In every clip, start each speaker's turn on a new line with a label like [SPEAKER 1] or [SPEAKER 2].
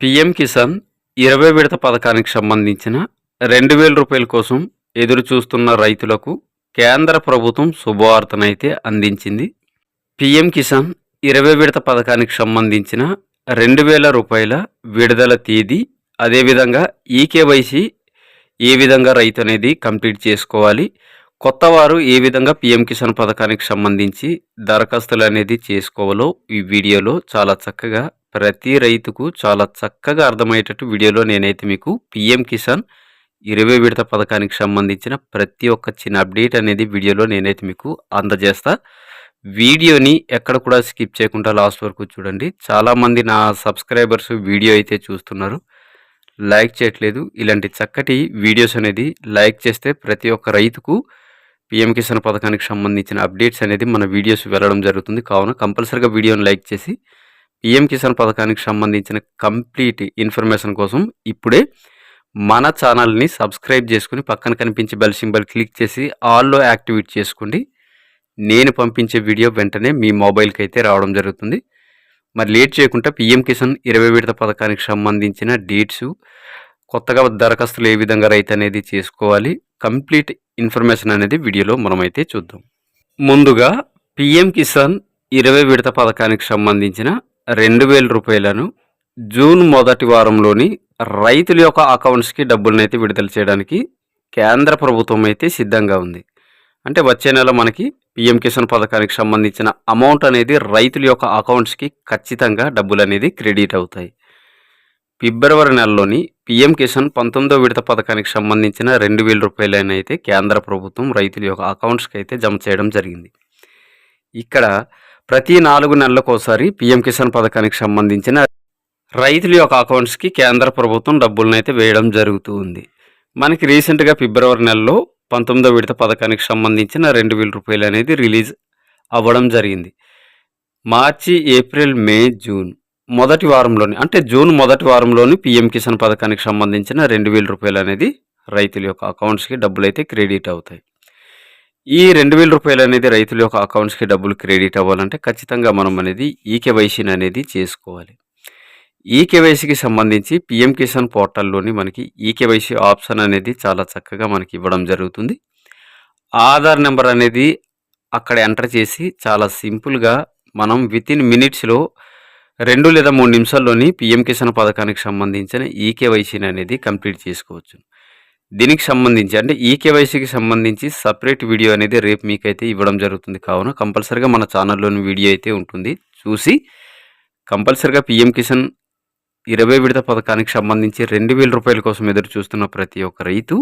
[SPEAKER 1] PM Kisan ఇరవై విడత పథకానికి సంబంధించిన రెండు వేల రూపాయల కోసం ఎదురు చూస్తున్న రైతులకు కేంద్ర ప్రభుత్వం శుభవార్తనైతే అందించింది. పిఎం కిసాన్ ఇరవై విడత పథకానికి సంబంధించిన రెండు వేల రూపాయల విడుదల తేదీ అదేవిధంగా ఈకేవైసీ ఏ విధంగా రైతు అనేది కంప్లీట్ చేసుకోవాలి కొత్త వారు ఏ విధంగా పిఎం కిసాన్ పథకానికి సంబంధించి దరఖాస్తులు అనేది చేసుకోవాలో ఈ వీడియోలో చాలా చక్కగా ప్రతి రైతుకు చాలా చక్కగా అర్థమయ్యేటట్టు వీడియోలో నేనైతే మీకు పిఎం కిసాన్ ఇరవై విడత పథకానికి సంబంధించిన ప్రతి ఒక్క చిన్న అప్డేట్ అనేది వీడియోలో నేనైతే మీకు అందజేస్తా. వీడియోని ఎక్కడ కూడా స్కిప్ చేయకుండా లాస్ట్ వరకు చూడండి. చాలామంది నా సబ్స్క్రైబర్స్ వీడియో అయితే చూస్తున్నారు. లైక్ చేయట్లేదు. ఇలాంటి చక్కటి వీడియోస్ అనేది లైక్ చేస్తే ప్రతి ఒక్క రైతుకు పిఎం కిసాన్ పథకానికి సంబంధించిన అప్డేట్స్ అనేది మన వీడియోస్ వెళ్ళడం జరుగుతుంది. కావున కంపల్సరీగా వీడియోని లైక్ చేసి పిఎం కిసాన్ పథకానికి సంబంధించిన కంప్లీట్ ఇన్ఫర్మేషన్ కోసం ఇప్పుడే మన ఛానల్ని సబ్స్క్రైబ్ చేసుకుని పక్కన కనిపించే బెల్ సింబల్ క్లిక్ చేసి ఆల్లో యాక్టివేట్ చేసుకోండి. నేను పంపించే వీడియో వెంటనే మీ మొబైల్కి అయితే రావడం జరుగుతుంది. మరి లేట్ చేయకుండా పిఎం కిసాన్ ఇరవై విడత పథకానికి సంబంధించిన డేట్స్ కొత్తగా దరఖాస్తులు ఏ విధంగా రైతు అనేది చేసుకోవాలి కంప్లీట్ ఇన్ఫర్మేషన్ అనేది వీడియోలో మనమైతే చూద్దాం. ముందుగా పిఎం కిసాన్ ఇరవై విడత పథకానికి సంబంధించిన రెండు వేల రూపాయలను జూన్ మొదటి వారంలోని రైతుల యొక్క అకౌంట్స్కి డబ్బులను అయితే విడుదల చేయడానికి కేంద్ర ప్రభుత్వం అయితే సిద్ధంగా ఉంది. అంటే వచ్చే నెల మనకి పిఎం కిసాన్ పథకానికి సంబంధించిన అమౌంట్ అనేది రైతుల యొక్క అకౌంట్స్కి ఖచ్చితంగా డబ్బులు అనేది క్రెడిట్ అవుతాయి. ఫిబ్రవరి నెలలోని పిఎం కిసాన్ పంతొమ్మిదో విడత పథకానికి సంబంధించిన రెండు వేల రూపాయలైన అయితే కేంద్ర ప్రభుత్వం రైతుల యొక్క అకౌంట్స్కి అయితే జమ చేయడం జరిగింది. ఇక్కడ ప్రతి నాలుగు నెలలకోసారి పీఎం పిఎం కిసాన్ పథకానికి సంబంధించిన రైతుల యొక్క అకౌంట్స్కి కేంద్ర ప్రభుత్వం డబ్బులను అయితే వేయడం జరుగుతూ ఉంది మనకి రీసెంట్గా ఫిబ్రవరి నెలలో పంతొమ్మిదో విడత పథకానికి సంబంధించిన రెండు వేల రూపాయలు అనేది రిలీజ్ అవ్వడం జరిగింది. మార్చి ఏప్రిల్ మే జూన్ మొదటి వారంలోని అంటే జూన్ మొదటి వారంలోని పిఎం కిసాన్ పథకానికి సంబంధించిన రెండు వేల రూపాయలు అనేది రైతుల యొక్క అకౌంట్స్కి డబ్బులు అయితే క్రెడిట్ అవుతాయి. ఈ రెండు వేల రూపాయలు అనేది రైతుల యొక్క అకౌంట్స్కి డబ్బులు క్రెడిట్ అవ్వాలంటే ఖచ్చితంగా మనం అనేది ఈకేవైసీని అనేది చేసుకోవాలి. ఈకేవైసీకి సంబంధించి పిఎం కిసాన్ పోర్టల్లోని మనకి ఈకేవైసీ ఆప్షన్ అనేది చాలా చక్కగా మనకి ఇవ్వడం జరుగుతుంది. ఆధార్ నెంబర్ అనేది అక్కడ ఎంటర్ చేసి చాలా సింపుల్గా మనం విత్ ఇన్ మినిట్స్లో రెండు లేదా మూడు నిమిషాల్లోని పిఎం కిసాన్ పథకానికి సంబంధించిన ఈకేవైసీని అనేది కంప్లీట్ చేసుకోవచ్చు. దీనికి సంబంధించి అంటే ఈ కేవైసీకి సంబంధించి సపరేట్ వీడియో అనేది రేపు మీకైతే ఇవ్వడం జరుగుతుంది. కావున కంపల్సరీగా మన ఛానల్లోని వీడియో అయితే ఉంటుంది. చూసి కంపల్సరీగా పిఎం కిసాన్ ఇరవై విడత పథకానికి సంబంధించి రెండు వేల రూపాయల కోసం ఎదురు చూస్తున్న ప్రతి ఒక్క రైతు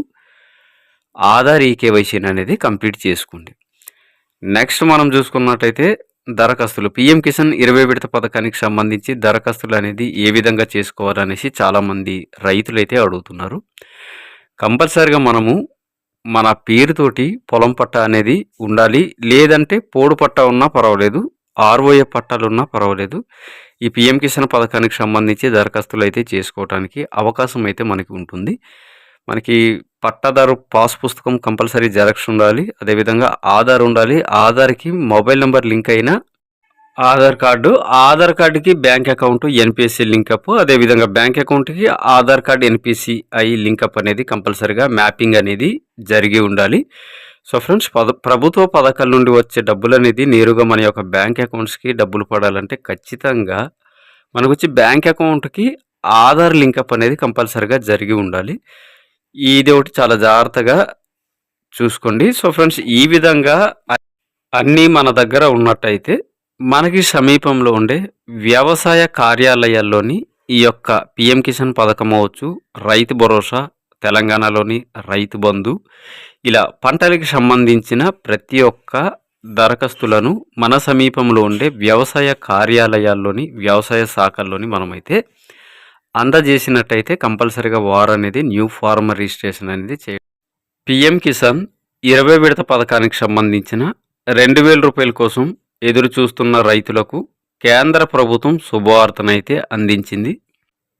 [SPEAKER 1] ఆధార్ ఈకేవైసీని అనేది కంప్లీట్ చేసుకోండి. నెక్స్ట్ మనం చూసుకున్నట్టయితే దరఖాస్తులు. పిఎం కిసాన్ ఇరవై విడత పథకానికి సంబంధించి దరఖాస్తులు అనేది ఏ విధంగా చేసుకోవాలనేసి చాలామంది రైతులు అయితే అడుగుతున్నారు. కంపల్సరిగా మనము మన పేరుతోటి పొలం పట్ట అనేది ఉండాలి. లేదంటే పోడు పట్ట ఉన్నా పర్వాలేదు ఆర్ఓఏ పట్టాలు ఉన్నా పర్వాలేదు. ఈ పిఎం కిసాన్ పథకానికి సంబంధించి దరఖాస్తులు అయితే చేసుకోవడానికి అవకాశం అయితే మనకి ఉంటుంది. మనకి పట్టాదారు పాస్ పుస్తకం కంపల్సరీ జెరాక్స్ ఉండాలి. అదేవిధంగా ఆధార్ ఉండాలి. ఆధార్కి మొబైల్ నెంబర్ లింక్ అయిన ఆధార్ కార్డు ఆధార్ కార్డుకి bank account NPSC link up అదేవిధంగా బ్యాంక్ అకౌంట్కి ఆధార్ కార్డు ఎన్పిసిఐ లింకప్ అనేది కంపల్సరీగా మ్యాపింగ్ అనేది జరిగి ఉండాలి. సో ఫ్రెండ్స్ పద ప్రభుత్వ పథకాల నుండి వచ్చే డబ్బులు అనేది నేరుగా మన యొక్క బ్యాంక్ అకౌంట్స్కి డబ్బులు పడాలంటే ఖచ్చితంగా మనకు వచ్చి బ్యాంక్ అకౌంట్కి ఆధార్ లింకప్ అనేది కంపల్సరీగా జరిగి ఉండాలి. ఇది ఒకటి చాలా జాగ్రత్తగా చూసుకోండి. సో ఫ్రెండ్స్ ఈ విధంగా అన్నీ మన దగ్గర ఉన్నట్టయితే మనకి సమీపంలో ఉండే వ్యవసాయ కార్యాలయాల్లోని ఈ యొక్క పిఎం కిసాన్ పథకం అవ్వచ్చు రైతు భరోసా తెలంగాణలోని రైతు బంధు ఇలా పంటలకు సంబంధించిన ప్రతి ఒక్క దరఖాస్తులను మన సమీపంలో ఉండే వ్యవసాయ కార్యాలయాల్లోని వ్యవసాయ శాఖల్లోని మనమైతే అందజేసినట్టయితే కంపల్సరీగా వార్ అనేది న్యూ ఫార్మర్ రిజిస్ట్రేషన్ అనేది చే పిఎం కిసాన్ ఇరవై విడత పథకానికి సంబంధించిన రెండు వేల రూపాయల కోసం ఎదురుచూస్తున్న రైతులకు కేంద్ర ప్రభుత్వం శుభవార్తనైతే అందించింది.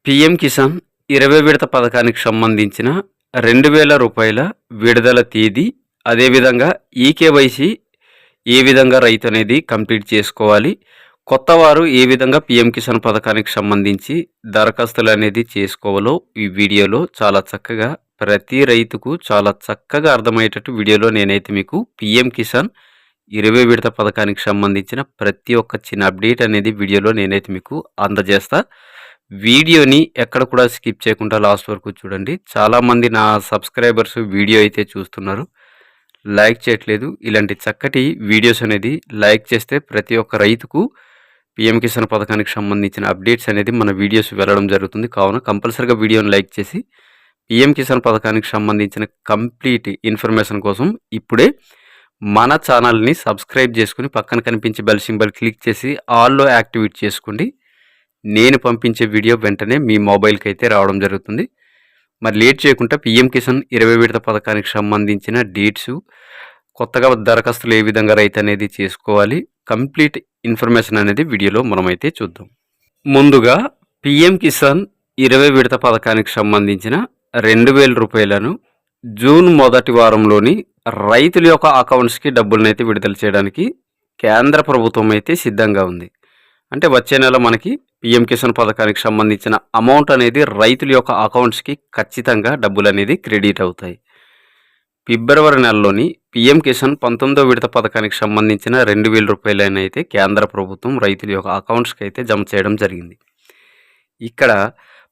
[SPEAKER 1] పిఎం కిసాన్ ఇరవై విడత పథకానికి సంబంధించిన రెండు వేల రూపాయల విడుదల తేదీ అదేవిధంగా ఈకేవైసీ ఏ విధంగా రైతు అనేది కంప్లీట్ చేసుకోవాలి కొత్త వారు ఏ విధంగా పిఎం కిసాన్ పథకానికి సంబంధించి దరఖాస్తులు అనేది చేసుకోవాలో ఈ వీడియోలో చాలా చక్కగా ప్రతి రైతుకు చాలా చక్కగా అర్థమయ్యేటట్టు వీడియోలో నేనైతే మీకు పిఎం కిసాన్ ఇరవై విడత పథకానికి సంబంధించిన ప్రతి ఒక్క చిన్న అప్డేట్ అనేది వీడియోలో నేనైతే మీకు అందజేస్తా. వీడియోని ఎక్కడ కూడా స్కిప్ చేయకుండా లాస్ట్ వరకు చూడండి. చాలామంది నా సబ్స్క్రైబర్స్ వీడియో అయితే చూస్తున్నారు. లైక్ చేయట్లేదు. ఇలాంటి చక్కటి వీడియోస్ అనేది లైక్ చేస్తే ప్రతి ఒక్క రైతుకు పిఎం కిసాన్ పథకానికి సంబంధించిన అప్డేట్స్ అనేది మన వీడియోస్ వెళ్ళడం జరుగుతుంది. కావున కంపల్సరిగా వీడియోని లైక్ చేసి పిఎం కిసాన్ పథకానికి సంబంధించిన కంప్లీట్ ఇన్ఫర్మేషన్ కోసం ఇప్పుడే మన ఛానల్ని సబ్స్క్రైబ్ చేసుకుని పక్కన కనిపించే బెల్ సింబల్ క్లిక్ చేసి ఆల్లో యాక్టివేట్ చేసుకోండి. నేను పంపించే వీడియో వెంటనే మీ మొబైల్కి అయితే రావడం జరుగుతుంది. మరి లేట్ చేయకుండా పిఎం కిసాన్ ఇరవై విడత పథకానికి సంబంధించిన డేట్స్ కొత్తగా దరఖాస్తులు ఏ విధంగా రైతు అనేది చేసుకోవాలి కంప్లీట్ ఇన్ఫర్మేషన్ అనేది వీడియోలో మనమైతే చూద్దాం. ముందుగా పిఎం కిసాన్ ఇరవై విడత పథకానికి సంబంధించిన రెండు వేల రూపాయలను జూన్ మొదటి వారంలోని రైతుల యొక్క అకౌంట్స్కి డబ్బులను అయితే విడుదల చేయడానికి కేంద్ర ప్రభుత్వం అయితే సిద్ధంగా ఉంది. అంటే వచ్చే నెల మనకి పిఎం కిసాన్ పథకానికి సంబంధించిన అమౌంట్ అనేది రైతుల యొక్క అకౌంట్స్కి ఖచ్చితంగా డబ్బులు అనేది క్రెడిట్ అవుతాయి. ఫిబ్రవరి నెలలోని పిఎం కిసాన్ పంతొమ్మిదో విడత పథకానికి సంబంధించిన రెండు వేల రూపాయలైన అయితే కేంద్ర ప్రభుత్వం రైతుల యొక్క అకౌంట్స్కి అయితే జమ చేయడం జరిగింది. ఇక్కడ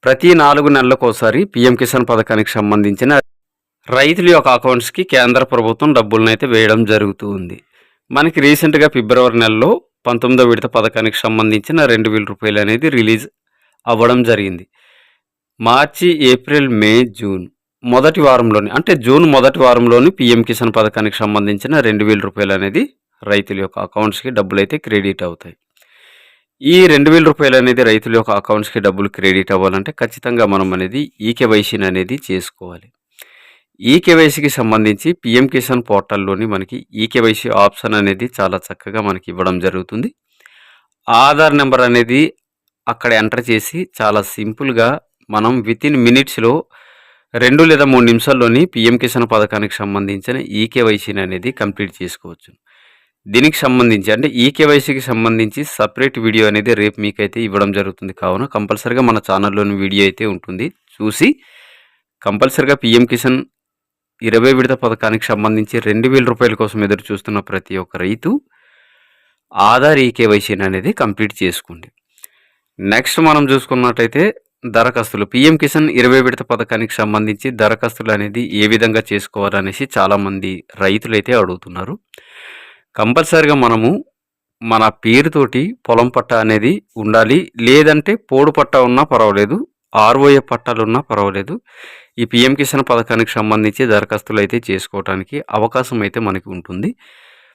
[SPEAKER 1] ప్రతి నాలుగు నెలలకోసారి పిఎం కిసాన్ పథకానికి సంబంధించిన రైతుల యొక్క అకౌంట్స్కి కేంద్ర ప్రభుత్వం డబ్బులను అయితే వేయడం జరుగుతూ ఉంది మనకి రీసెంట్గా ఫిబ్రవరి నెలలో పంతొమ్మిదో విడత పథకానికి సంబంధించిన రెండు వేల రూపాయలు అనేది రిలీజ్ అవ్వడం జరిగింది. మార్చి ఏప్రిల్ మే జూన్ మొదటి వారంలోని అంటే జూన్ మొదటి వారంలోని పిఎం కిసాన్ పథకానికి సంబంధించిన రెండు వేల రూపాయలు అనేది రైతుల యొక్క అకౌంట్స్కి డబ్బులు అయితే క్రెడిట్ అవుతాయి. ఈ రెండు వేల రూపాయలు అనేది రైతుల యొక్క అకౌంట్స్కి డబ్బులు క్రెడిట్ అవ్వాలంటే ఖచ్చితంగా మనం అనేది ఈకేవైసీని అనేది చేసుకోవాలి. ఈకేవైసీకి సంబంధించి పిఎం కిసాన్ పోర్టల్లోని మనకి ఈకేవైసీ ఆప్షన్ అనేది చాలా చక్కగా మనకి ఇవ్వడం జరుగుతుంది. ఆధార్ నెంబర్ అనేది అక్కడ ఎంటర్ చేసి చాలా సింపుల్గా మనం విత్ ఇన్ మినిట్స్లో రెండు లేదా మూడు నిమిషాల్లోని పిఎం కిసాన్ పథకానికి సంబంధించిన ఈకేవైసీని అనేది కంప్లీట్ చేసుకోవచ్చు. దీనికి సంబంధించి అంటే ఈకేవైసీకి సంబంధించి సపరేట్ వీడియో అనేది రేపు మీకైతే ఇవ్వడం జరుగుతుంది. కావున కంపల్సరిగా మన ఛానల్లోని వీడియో అయితే ఉంటుంది. చూసి కంపల్సరిగా పిఎం కిసాన్ ఇరవై విడత పథకానికి సంబంధించి రెండు వేల రూపాయల కోసం ఎదురు చూస్తున్న ప్రతి ఒక్క రైతు ఆధార్ ఈకేవైసీని అనేది కంప్లీట్ చేసుకోండి నెక్స్ట్ మనం చూసుకున్నట్టయితే దరఖాస్తులు. పిఎం కిసాన్ ఇరవై విడత పథకానికి సంబంధించి దరఖాస్తులు అనేది ఏ విధంగా చేసుకోవాలనేసి చాలామంది రైతులైతే అడుగుతున్నారు. కంపల్సరిగా మనము మన పేరుతోటి పొలం పట్ట అనేది ఉండాలి. లేదంటే పోడు పట్ట ఉన్నా పర్వాలేదు. ఆర్ఓఏ పట్టాలున్నా పర్వాలేదు. ఈ పిఎం కిసాన్ పథకానికి సంబంధించి దరఖాస్తులు అయితే చేసుకోవడానికి అవకాశం అయితే మనకి ఉంటుంది.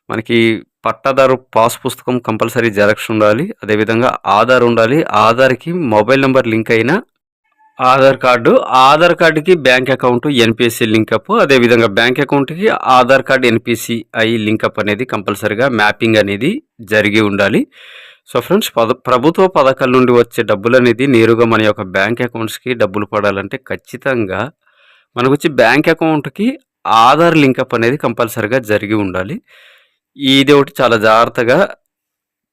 [SPEAKER 1] మనకి పట్టాదారు పాస్ పుస్తకం కంపల్సరీ జెరాక్స్ ఉండాలి. అదేవిధంగా ఆధార్ ఉండాలి. ఆధార్కి మొబైల్ నెంబర్ లింక్ అయిన ఆధార్ కార్డు ఆధార్ కార్డుకి bank account NPSC link up అదేవిధంగా బ్యాంక్ అకౌంట్కి ఆధార్ కార్డు ఎన్పిసిఐ లింకప్ అనేది కంపల్సరీగా మ్యాపింగ్ అనేది జరిగి ఉండాలి. సో ఫ్రెండ్స్ పద ప్రభుత్వ పథకాల నుండి వచ్చే డబ్బులు అనేది నేరుగా మన యొక్క బ్యాంక్ అకౌంట్స్కి డబ్బులు పడాలంటే ఖచ్చితంగా మనకు వచ్చి బ్యాంక్ అకౌంట్కి ఆధార్ లింకప్ అనేది కంపల్సరీగా జరిగి ఉండాలి. ఇది ఒకటి చాలా జాగ్రత్తగా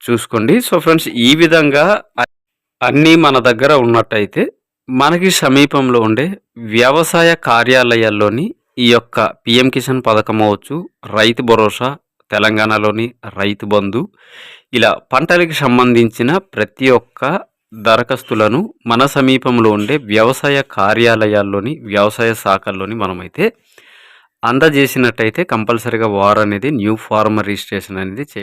[SPEAKER 1] చూసుకోండి. సో ఫ్రెండ్స్ ఈ విధంగా అన్నీ మన దగ్గర ఉన్నట్టయితే మనకి సమీపంలో ఉండే వ్యవసాయ కార్యాలయాల్లోని ఈ యొక్క పిఎం కిసాన్ పథకం అవ్వచ్చు రైతు భరోసా తెలంగాణలోని రైతు బంధు. ఇలా పంటలకు సంబంధించిన ప్రతి ఒక్క దరఖాస్తులను మన సమీపంలో ఉండే వ్యవసాయ కార్యాలయాల్లోని వ్యవసాయ శాఖల్లోని మనమైతే అందజేసినట్టయితే కంపల్సరీగా వార్ అనేది న్యూ ఫార్మర్ రిజిస్ట్రేషన్ అనేది